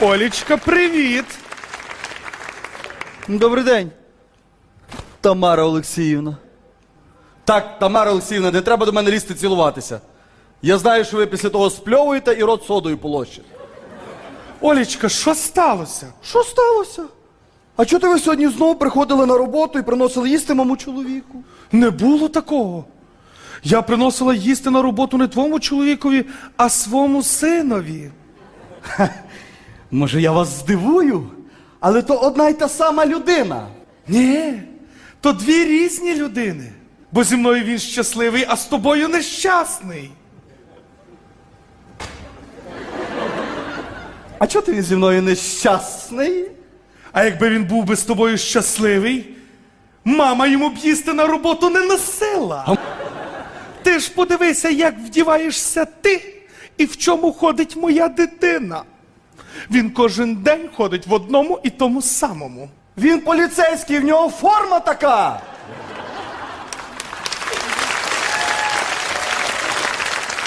Олічка, привіт! Добрий день. Тамара Олексіївна. Так, Тамара Олексіївна, не треба до мене лізти цілуватися. Я знаю, що ви після того спльовуєте і рот содою полощите. Олічка, що сталося? Що сталося? А чого ти ви сьогодні знову приходили на роботу і приносили їсти моєму чоловіку? Не було такого. Я приносила їсти на роботу не твоєму чоловікові, а своєму синові. Може, я вас здивую? Але то одна й та сама людина. Ні, то дві різні людини. Бо зі мною він щасливий, а з тобою нещасний. А чого ти він зі мною нещасний? А якби він був би з тобою щасливий, мама йому б їсти на роботу не носила. Ти ж подивися, як вдіваєшся ти і в чому ходить моя дитина. Він кожен день ходить в одному і тому самому. Він поліцейський, в нього форма така.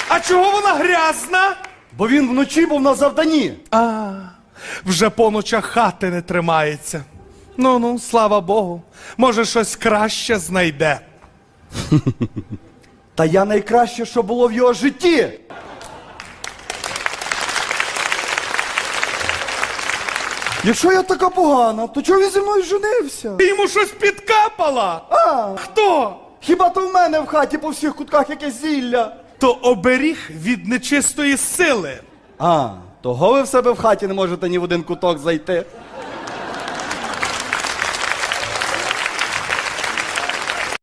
А чого вона грязна? Бо він вночі був на завданні. А, вже по ночах хати не тримається. Ну ну, слава Богу. Може, щось краще знайде. Та я найкраще, що було в його житті. Якщо я така погана, то чого він зі мною женився? Ти йому щось підкапала? А, Хто? хіба то в мене в хаті по всіх кутках якесь зілля? То оберіг від нечистої сили. А, того ви в себе в хаті не можете ні в один куток зайти.